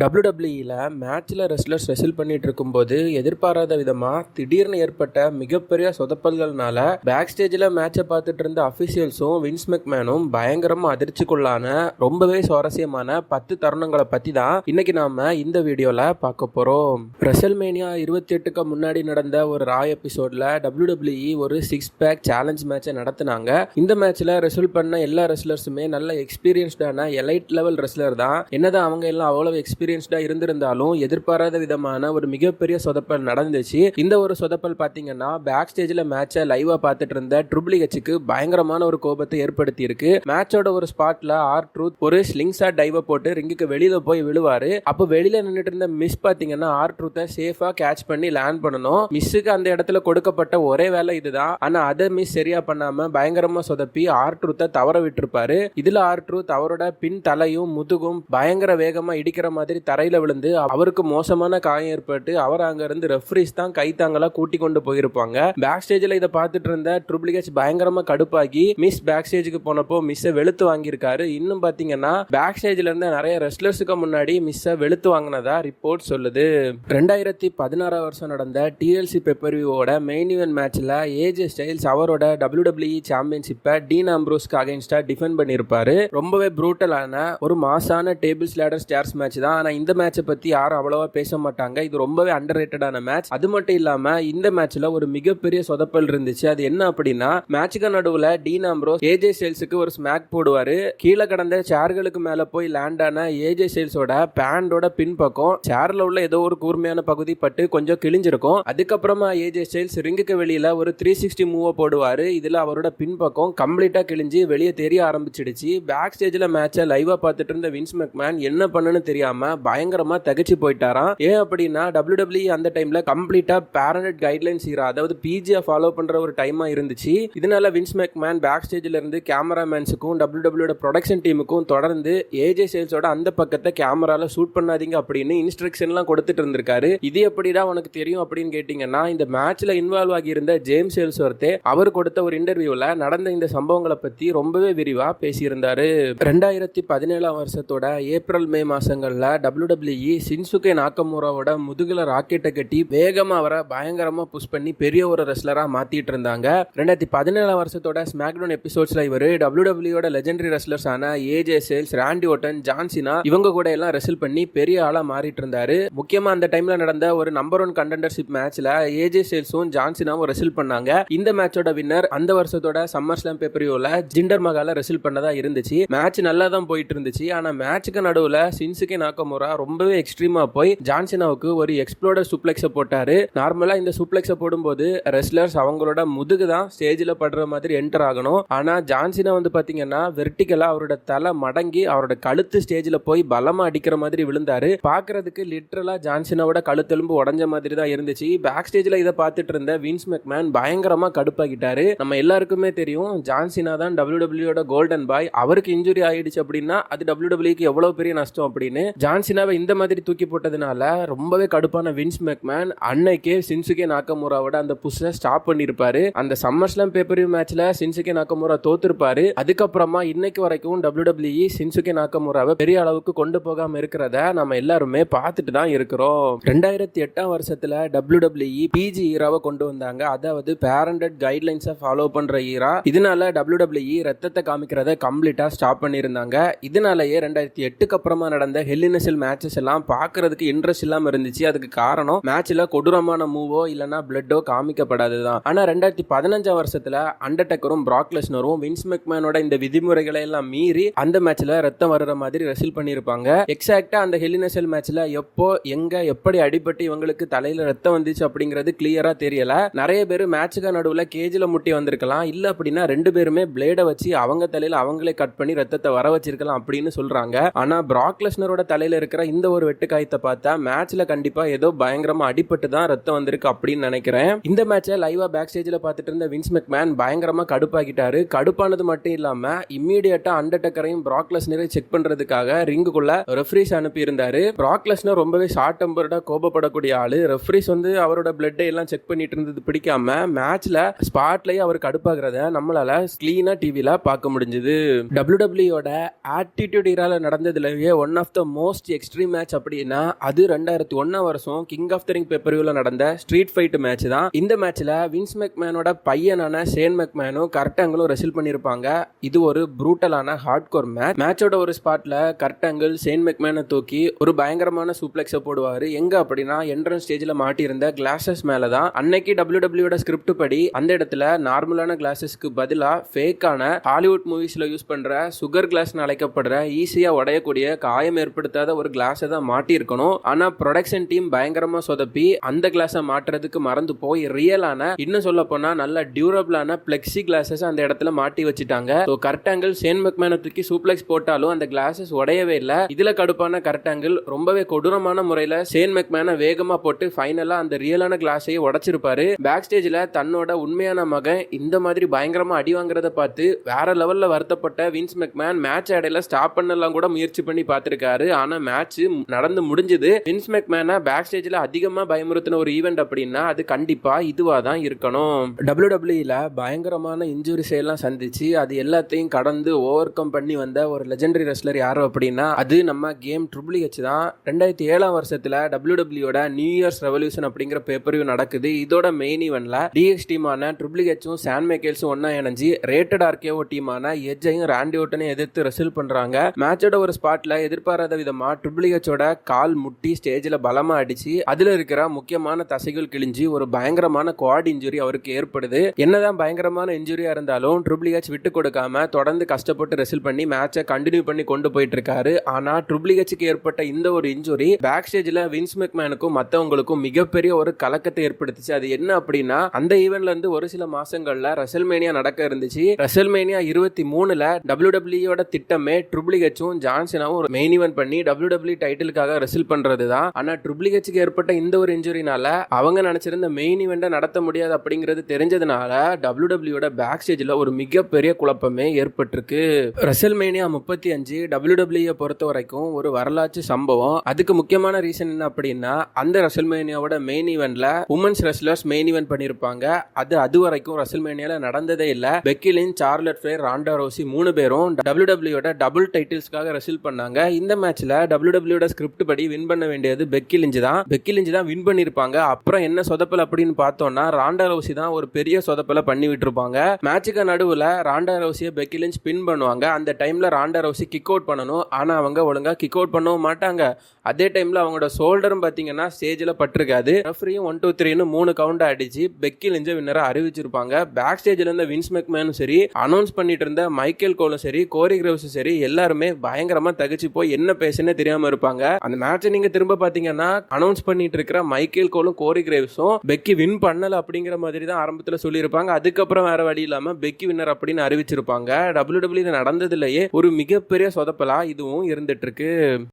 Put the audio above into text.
டபிள்யூடபிள்யூயில் மேட்ச்சில் ரெஸ்லர்ஸ் ரெசில் பண்ணிட்டு இருக்கும்போது எதிர்பாராத விதமாக திடீர்னு ஏற்பட்ட மிகப்பெரிய சொதப்பல்கள்னால பேக் ஸ்டேஜில் மேட்சை பார்த்துட்டு இருந்த அஃபிஷியல்ஸும் வின்ஸ் மெக்மேனும் பயங்கரமாக அதிர்ச்சிக்குள்ளான ரொம்பவே சுவாரஸ்யமான பத்து தருணங்களை பற்றி தான் இன்னைக்கு நாம இந்த வீடியோவில் பார்க்க போகிறோம் ரெசல்மேனியா இருபத்தி எட்டுக்கு முன்னாடி நடந்த ஒரு ராய் எபிசோடில் டபிள்யூடபிள்யூஇ ஒரு சிக்ஸ் பேக் சேலஞ்ச் மேட்சை நடத்தினாங்க. இந்த மேட்ச்சில் ரெசல் பண்ண எல்லா ரெஸ்லர்ஸுமே நல்ல எக்ஸ்பீரியன்ஸ்டான எலைட் லெவல் ரெஸ்லர் தான். என்னதான் அவங்க எல்லாம் அவ்வளோ அவ்வளவு எக்ஸ்பீரியன்ஸ்டாக இருந்திருந்தாலும் எதிர்பாராத விதமான ஒரு மிகப்பெரிய சொதப்பல் நடந்துச்சு. இந்த ஒரு சொதப்பல் பார்த்தீங்கன்னா பேக் ஸ்டேஜில் மேட்சை லைவாக பார்த்துட்டு இருந்த ட்ரிபிள் ஹெச்சுக்கு பயங்கரமான ஒரு கோபத்தை ஏற்படுத்தி இருக்கு மேட்சோட ஒரு ஸ்பாட்ல ஆர் ட்ரூத் ஒரு ஸ்லிங்ஸா டைவை போட்டு ரிங்குக்கு வெளியில போய் விழுவாரு. அப்போ வெளியில நின்றுட்டு இருந்த மிஸ் பார்த்தீங்கன்னா ஆர் ட்ரூத்தை சேஃபா கேட்ச் பண்ணி லேண்ட் பண்ணணும். மிஸ்ஸுக்கு அந்த இடத்துல கொடுக்கப்பட்ட ஒரே வேலை இதுதான். ஆனா அதை மிஸ் சரியா பண்ணாம பயங்கரமா சொதப்பி ஆர் ட்ரூத்தை தவற விட்டுருப்பாரு. இதுல ஆர் ட்ரூத் அவரோட பின் தலையும் முதுகும் பயங்கர வேகமா இடிக்கிற மாதிரி தரையில் விழுந்து அவருக்கு மோசமான காயம் ஏற்பட்டு அவர் அங்கேருந்து ரெஃப்ரிஸ் தான் கைத்தாங்களாக கூட்டி கொண்டு போயிருப்பாங்க. பேக் ஸ்டேஜில் இதை பார்த்துட்டு இருந்த ட்ரிபிள் ஹெச் பயங்கரமா கடுப்பாகி மிஸ் பேக் ஸ்டேஜுக்கு போனப்போ மிஸ்ஸை வெளுத்து வாங்கியிருக்காரு. இன்னும் பார்த்தீங்கன்னா பேக் ஸ்டேஜில் இருந்த நிறைய ரெஸ்லர்ஸுக்கு முன்னாடி மிஸ்ஸை வெளுத்து வாங்கினதா ரிப்போர்ட் சொல்லுது. ரெண்டாயிரத்தி பதினாறாம் வருஷம் நடந்த டிஎல்சி பெப்பர்வியோட மெயின் ஈவென்ட் மேட்ச்சில் ஏஜே ஸ்டைல்ஸ் அவரோட டபிள்யூடபிள்யூஇ சாம்பியன்ஷிப்பை டீன் அம்ப்ரோஸ்க்கு அகைன்ஸ்டாக டிஃபெண்ட் பண்ணியிருப்பாரு. ரொம்பவே ப்ரூட்டலான ஒரு மாசான டேபிள்ஸ் லேடர் ஸ்டேர்ஸ் மேட்ச் தான் ஆனால் இந்த மேட்சை பற்றி யாரும் அவ்வளவா பேச மாட்டாங்க. இது ரொம்பவே அண்டர் ரேட்டடான மேட்ச் அது மட்டும் இல்லாமல் இந்த மேட்ச்சில் ஒரு மிகப்பெரிய சொதப்பல் இருந்துச்சு. அது என்ன அப்படின்னா மேட்சுக்கு நடுவில் டீன் ஆம்ப்ரோஸ் ஏஜே சேல்ஸுக்கு ஒரு ஸ்மாக் போடுவார். கீழே கடந்த சேர்களுக்கு மேலே போய் லேண்ட் ஆன ஏஜே சேல்ஸோட பேண்டோட பின்பக்கம் சேர்ல உள்ள ஏதோ ஒரு கூர்மையான பகுதி பட்டு கொஞ்சம் கிழிஞ்சிருக்கும். அதுக்கப்புறமா ஏஜே ஸ்டைல்ஸ் ரிங்குக்கு வெளியில ஒரு த்ரீ சிக்ஸ்டி மூவை போடுவாரு. இதுல அவரோட பின்பக்கம் கம்ப்ளீட்டா கிழிஞ்சு வெளியே தெரிய ஆரம்பிச்சிடுச்சு. பேக் ஸ்டேஜ்ல மேட்சை லைவா பார்த்துட்டு இருந்த வின்ஸ் மெக்மேன் என்ன பண்ணுன்னு தெரியாம பயங்கரமா தகச்சு போயிட்டாராம். ஏன் அப்படின்னா டபிள்யூ அந்த டைம்ல கம்ப்ளீட்டா பேரண்ட் கைட்லைன்ஸ் ஈரா அதாவது பிஜியை ஃபாலோ பண்ற ஒரு டைமா இருந்துச்சு. இதனால வின்ஸ் மெக்மேன் பேக் ஸ்டேஜ்ல இருந்து கேமராமேன்ஸுக்கும் டபிள்யூ டபிள்யூட ப்ரொடக்ஷன் டீமுக்கும் தொடர்ந்து ஏஜே சேல்ஸோட அந்த பக்கத்தை கேமரால ஷூட் பண்ணாதீங்க அப்படின்னு இன்ஸ்ட்ரக்ஷன்லாம் கொடுத்துட்டு இருந்திருக்காரு. இது எப்படிடா உனக்கு தெரியும் அப்படின்னு கேட்டீங்கன்னா இந்த மேட்ச்ல இன்வால்வ் ஆகியிருந்த ஜேம்ஸ் சேல்ஸ் ஒருத்தே அவர் கொடுத்த ஒரு இன்டர்வியூல நடந்த இந்த சம்பவங்களை பத்தி ரொம்பவே விரிவா பேசியிருந்தாரு. ரெண்டாயிரத்தி பதினேழாம் வருஷத்தோட ஏப்ரல் மே மாசங்கள்ல டபிள்யூடபிள்யூஇ சின்சுகே நாக்கமூராவோட முதுகுல ராக்கெட்டை கட்டி வேகமா அவரை பயங்கரமா புஷ் பண்ணி பெரிய ஒரு ரெஸ்லரா மாத்திட்டு இருந்தாங்க. ரெண்டாயிரத்தி பதினேழாம் வருஷத்தோட ஸ்மாக்டவுன் எபிசோட்ஸ்ல இவர் டபிள்யூடபிள்யூட லெஜெண்டரி ரெஸ்லர்ஸ் ஆன AJ Styles Randy Orton John Cena இவங்க கூட எல்லாம் ரெசில் பண்ணி பெரிய ஆளா மாறிட்டு இருந்தாரு. முக்கியமா அந்த டைம்ல நடந்த ஒரு நம்பர் ஒன் கண்டெண்டர்ஷிப் மேட்ச்ல ஏஜே சேல்ஸும் ஜான்சினாவும் ரெசில் பண்ணாங்க. இந்த மேட்சோட வின்னர் அந்த வருஷத்தோட சம்மர் ஸ்லாம் பேப்பரியோல ஜிண்டர் மகால ரெசில் பண்ணதா இருந்துச்சு. மேட்ச் நல்லா தான் போயிட்டு இருந்துச்சு. ஆனா மேட்சுக்கு நடுவுல நாக்கம் நாக்கமுரா ரொம்பவே எக்ஸ்ட்ரீமா போய் ஜான்சினாவுக்கு ஒரு எக்ஸ்ப்ளோடர் சூப்ளெக்ஸை போட்டாரு. நார்மலா இந்த சூப்ளெக்ஸை போடும்போது ரெஸ்லர்ஸ் அவங்களோட முதுகு தான் ஸ்டேஜில் படுற மாதிரி என்டர் ஆகணும். ஆனா ஜான்சினா வந்து பாத்தீங்கன்னா வெர்டிகலா அவரோட தலை மடங்கி அவரோட கழுத்து ஸ்டேஜில் போய் பலமா அடிக்கிற மாதிரி விழுந்தாரு. பாக்குறதுக்கு லிட்ரலா ஜான்சினாவோட கழுத்தெலும்பு உடஞ்ச மாதிரி தான் இருந்துச்சு. பேக் ஸ்டேஜ்ல இதை பார்த்துட்டு இருந்த வின்ஸ் மெக்மேன் பயங்கரமா கடுப்பாகிட்டாரு. நம்ம எல்லாருக்குமே தெரியும் ஜான்சினா தான் டபிள்யூ டபிள்யூட கோல்டன் பாய் அவருக்கு இன்ஜுரி ஆயிடுச்சு அப்படின்னா அது டபிள்யூ டபிள்யூக்கு எவ்வளவு பெரிய நஷ்டம் அப்படின்னு. ஜான் ஜான்சினாவை இந்த மாதிரி தூக்கி போட்டதுனால ரொம்பவே கடுப்பான வின்ஸ் மெக்மேன் அன்னைக்கே சின்சுகே நாக்கமுராவோட அந்த புஷை ஸ்டாப் பண்ணியிருப்பாரு அந்த சம்மர்ஸ்லாம் பேப்பர் மேட்ச்ல சின்சுகே நாக்கமுரா தோத்துருப்பாரு. அதுக்கப்புறமா இன்னைக்கு வரைக்கும் டபிள்யூ டபிள்யூஇ சின்சுகே நாக்கமுராவை பெரிய அளவுக்கு கொண்டு போகாம இருக்கிறத நம்ம எல்லாருமே பார்த்துட்டு தான் இருக்கிறோம். ரெண்டாயிரத்தி எட்டாம் வருஷத்துல டபிள்யூ டபிள்யூஇ பிஜி ஈராவை கொண்டு வந்தாங்க. அதாவது பேரண்டட் கைட்லைன்ஸை ஃபாலோ பண்ற ஈரா இதனால டபிள்யூ டபிள்யூஇ ரத்தத்தை காமிக்கிறத கம்ப்ளீட்டா ஸ்டாப் பண்ணியிருந்தாங்க. இதனாலேயே ரெண்டாயிரத்தி எட்டுக்கு அப்புறமா நடந்த ஐஎஸ்எல் மேட்சஸ் எல்லாம் பார்க்கறதுக்கு இன்ட்ரெஸ்ட் இல்லாம இருந்துச்சு. அதுக்கு காரணம் மேட்ச்ல கொடூரமான மூவோ இல்லனா பிளட்டோ காமிக்கப்படாதுதான் ஆனா ரெண்டாயிரத்தி பதினஞ்சாம் வருஷத்துல அண்டர்டேக்கரும் பிராக்லெஸ்னரும் வின்ஸ் மெக்மேனோட இந்த விதிமுறைகளை எல்லாம் மீறி அந்த மேட்ச்ல ரத்தம் வர்ற மாதிரி ரெசில் பண்ணியிருப்பாங்க. எக்ஸாக்டா அந்த ஹெலினசல் மேட்ச்ல எப்போ எங்க எப்படி அடிபட்டு இவங்களுக்கு தலையில ரத்தம் வந்துச்சு அப்படிங்கிறது கிளியரா தெரியல. நிறைய பேர் மேட்சுக்கு நடுவுல கேஜில முட்டி வந்திருக்கலாம். இல்ல அப்படின்னா ரெண்டு பேருமே பிளேடை வச்சு அவங்க தலையில அவங்களே கட் பண்ணி ரத்தத்தை வர வச்சிருக்கலாம் அப்படின்னு சொல்றாங்க. ஆனா பிராக்லெஸ்னரோட தலையில இருக்கிற இந்த ஒரு வெட்டுக்காயத்தை பார்த்தா மேட்ச்ல கண்டிப்பா ஏதோ பயங்கரமா அடிபட்டு தான் ரத்தம் வந்திருக்கு அப்படின்னு நினைக்கிறேன். இந்த மேட்சை லைவா பேக் ஸ்டேஜ்ல பார்த்துட்டு இருந்த வின்ஸ் மெக்மேன் பயங்கரமா கடுப்பாக்கிட்டாரு. கடுப்பானது மட்டும் இல்லாம இம்மீடியட்டா அண்டர்டக்கரையும் நிறைய செக் பண்றதுக்காக ரிங்குக்குள்ள ரெஃப்ரிஸ் அனுப்பி இருந்தாரு பிராக்லெஸ்னர் ரொம்பவே ஷார்ட் டெம்பர்டா கோபப்படக்கூடிய ஆளு. ரெஃப்ரிஸ் வந்து அவரோட பிளட்டை எல்லாம் செக் பண்ணிட்டு இருந்தது பிடிக்காம மேட்ச்ல ஸ்பாட்லயே அவர் கடுப்பாகிறத நம்மளால கிளீனா டிவில பார்க்க முடிஞ்சது. டபிள்யூ டபிள்யூட ஆட்டிடியூட் இரால நடந்ததுலயே one of the most most extreme match அப்படின்னா அது ரெண்டாயிரத்தி ஒன்னாம் வருஷம் கிங் ஆஃப் த ரிங் நடந்த ஸ்ட்ரீட் ஃபைட் மேட்ச் தான். இந்த மேட்ச்ல வின்ஸ் மெக்மேனோட பையனான ஷேன் மெக்மேனும் கரெக்டாங்களும் ரெசில் பண்ணியிருப்பாங்க இது ஒரு ப்ரூட்டலான ஹார்ட் கோர் மேட்ச் மேட்சோட ஒரு ஸ்பாட்ல கரெக்டாங்கிள் ஷேன் மெக்மேனை தூக்கி ஒரு பயங்கரமான சூப்ளெக்ஸை போடுவார். எங்க அப்படின்னா என்ட்ரன்ஸ் ஸ்டேஜில் மாட்டியிருந்த கிளாஸஸ் மேலே தான். அன்னைக்கு டபிள்யூ டபிள்யூட ஸ்கிரிப்ட் படி அந்த இடத்துல நார்மலான கிளாஸஸ்க்கு பதிலாக ஃபேக்கான ஹாலிவுட் மூவிஸில் யூஸ் பண்ணுற சுகர் கிளாஸ்னு அழைக்கப்படுற ஈஸியாக உடையக்கூடிய காயம் ஏற்படுத்தாத ஒரு கிளாஸை தான் மாட்டியிருக்கணும். ஆனா ப்ரொடக்ஷன் டீம் பயங்கரமா சொதப்பி அந்த கிளாஸை மாட்டுறதுக்கு மறந்து போய் ரியலான இன்னும் சொல்ல போனா நல்ல டியூரபிளான பிளெக்ஸி கிளாஸஸ் அந்த இடத்துல மாட்டி வச்சுட்டாங்க. ஸோ கரெக்டாங்கிள் சேன் மெக்மேனை தூக்கி சூப்ளெக்ஸ் போட்டாலும் அந்த கிளாஸஸ் உடையவே இல்லை. இதுல கடுப்பான கரெக்டாங்கிள் ரொம்பவே கொடூரமான முறையில் சேன் மெக்மேனை வேகமா போட்டு ஃபைனலா அந்த ரியலான கிளாஸையே உடச்சிருப்பாரு. பேக் ஸ்டேஜ்ல தன்னோட உண்மையான மகன் இந்த மாதிரி பயங்கரமா அடி வாங்குறத பார்த்து வேற லெவல்ல வருத்தப்பட்ட வின்ஸ் மெக்மேன் மேட்ச் இடையில ஸ்டாப் பண்ணலாம் கூட முயற்சி பண்ணி பார்த்திருக்காரு. ஆனா மேட்ச் நடந்து முடிஞ்சது. வின்ஸ் மெக்மேனை பேக் ஸ்டேஜ்ல அதிகமா பயமுறுத்தின ஒரு ஈவெண்ட் அப்படின்னா அது கண்டிப்பா இதுவா தான் இருக்கணும். டபிள்யூ டபிள்யூல பயங்கரமான இன்ஜுரிஸ் எல்லாம் சந்திச்சு அது எல்லாத்தையும் கடந்து ஓவர் கம் பண்ணி வந்த ஒரு லெஜெண்டரி ரெஸ்லர் யார் அப்படின்னா அது நம்ம கேம் ட்ரிபிள் ஹெச் தான். ரெண்டாயிரத்தி ஏழாம் வருஷத்துல டபிள்யூ டபிள்யூட நியூ இயர்ஸ் ரெவல்யூஷன் அப்படிங்கிற பேப்பரியும் நடக்குது. இதோட மெயின் ஈவெண்ட்ல டிஎக்ஸ் டீமான ட்ரிபிள் ஹெச்சும் சான் மேக்கேல்ஸும் ஒன்னா இணைஞ்சு ரேட்டட் ஆர்கேஓ டீமான எஜ்ஜையும் ராண்டி ஓட்டனையும் எதிர்த்து ரெசில் பண்றாங்க. மேட்சோட ஒரு ஸ்பாட்ல எதிர்பாராத விதமா ட்ரிபிள் ஹெச்சோட கால் முட்டி ஸ்டேஜில் பலமாக அடிச்சு அதில் இருக்கிற முக்கியமான தசைகள் கிழிஞ்சு ஒரு பயங்கரமான குவாட் இன்ஜுரி அவருக்கு ஏற்படுது. என்னதான் பயங்கரமான இன்ஜுரியாக இருந்தாலும் ட்ரிபிள் ஹெச் விட்டு கொடுக்காம தொடர்ந்து கஷ்டப்பட்டு ரெசில் பண்ணி மேட்சை கண்டினியூ பண்ணி கொண்டு போயிட்டு இருக்காரு. ஆனால் ட்ரிபிள் ஹெச்சுக்கு ஏற்பட்ட இந்த ஒரு இன்ஜுரி பேக் ஸ்டேஜில் வின்ஸ் மெக்மேனுக்கும் மற்றவங்களுக்கும் மிகப்பெரிய ஒரு கலக்கத்தை ஏற்படுத்துச்சு. அது என்ன அப்படின்னா அந்த ஈவெண்ட்ல இருந்து ஒரு சில மாசங்கள்ல ரெசல்மேனியா நடக்க இருந்துச்சு. ரெசல்மேனியா இருபத்தி மூணுல டபிள்யூ டபிள்யூட திட்டமே ட்ரிபிள் ஹெச்சும் ஜான்சனாவும் ஒரு மெயின் ஈவெண்ட் பண்ணி டபிள்யூ டபிள்யூ டைட்டிலுக்காக ரெசில் பண்றது தான் ஆனா ட்ரிபிள் ஹெச்சுக்கு ஏற்பட்ட இந்த ஒரு இன்ஜுரினால அவங்க நினைச்சிருந்த மெயின் இவெண்ட்டை நடத்த முடியாது அப்படிங்கிறது தெரிஞ்சதுனால டபிள்யூ டபிள்யூட பேக் ஸ்டேஜ்ல ஒரு மிகப்பெரிய குழப்பமே ஏற்பட்டிருக்கு. ரெசல்மேனியா முப்பத்தி அஞ்சு டபிள்யூ டபிள்யூ பொறுத்த வரைக்கும் ஒரு வரலாற்று சம்பவம். அதுக்கு முக்கியமான ரீசன் என்ன அப்படின்னா அந்த ரெசல்மேனியாவோட மெயின் ஈவெண்ட்ல உமன்ஸ் ரெஸ்லர்ஸ் மெயின் ஈவெண்ட் பண்ணியிருப்பாங்க அது அது வரைக்கும் ரெசல்மேனியால நடந்ததே இல்ல. பெக்கிலின் சார்லட் ஃபிளேர் ராண்டா ரோசி மூணு பேரும் டபிள்யூ டபிள்யூட டபுள் டைட்டில்ஸ்க்காக ரெசில் பண்ணாங்க. இந்த மேட்ச்ல டபிள்யூ டபிள்யூட ஸ்கிரிப்ட் படி வின் பண்ண வேண்டியது பெக்கிலிஞ்சு தான். பெக்கிலிஞ்சு தான் வின் பண்ணிருப்பாங்க. அப்புறம் என்ன சொதப்பல் அப்படின்னு பார்த்தோம்னா ராண்டா ரோசி தான் ஒரு பெரிய சொதப்பலை பண்ணி விட்டுருப்பாங்க. மேட்சுக்கு நடுவுல ராண்டா ரோசியை பெக்கி லிஞ்ச் பின் பண்ணுவாங்க. அந்த டைம்ல ராண்டா ரோசி கிக் அவுட் பண்ணணும். ஆனா அவங்க ஒழுங்கா கிக் அவுட் பண்ணவும் மாட்டாங்க. அதே டைம்ல அவங்களோட ஷோல்டரும் பாத்தீங்கன்னா ஸ்டேஜ்ல பட்டிருக்காது. ரெஃப்ரியும் ஒன் டூ த்ரீன்னு மூணு கவுண்ட் அடிச்சு பெக்கி லிஞ்ச வின்னரை அறிவிச்சிருப்பாங்க. பேக் ஸ்டேஜ்ல இருந்த வின்ஸ் மெக்மேனும் சரி அனௌன்ஸ் பண்ணிட்டு இருந்த மைக்கேல் கோலும் சரி கோரி கிரவுஸும் சரி எல்லாருமே பயங்கரமா தகச்சு போய் என்ன பேசுன்னு தெரியாம இருப்பாங்க? அந்த மேட்சை நீங்க திரும்ப பாத்தீங்கன்னா அனௌன்ஸ் பண்ணிட்டு இருக்கிற மைக்கேல் கோலும் கோரி கிரேவ்ஸும் பெக்கி வின் பண்ணல அப்படிங்கிற மாதிரி தான் ஆரம்பத்துல சொல்லியிருப்பாங்க. அதுக்கப்புறம் வேற வழி இல்லாம பெக்கி வின்னர் அப்படின்னு அறிவிச்சிருப்பாங்க. டபிள்யூ டபிள்யூ நடந்ததுலயே ஒரு மிகப்பெரிய சொதப்பலா இதுவும் இருந்துட்டு இருக்கு.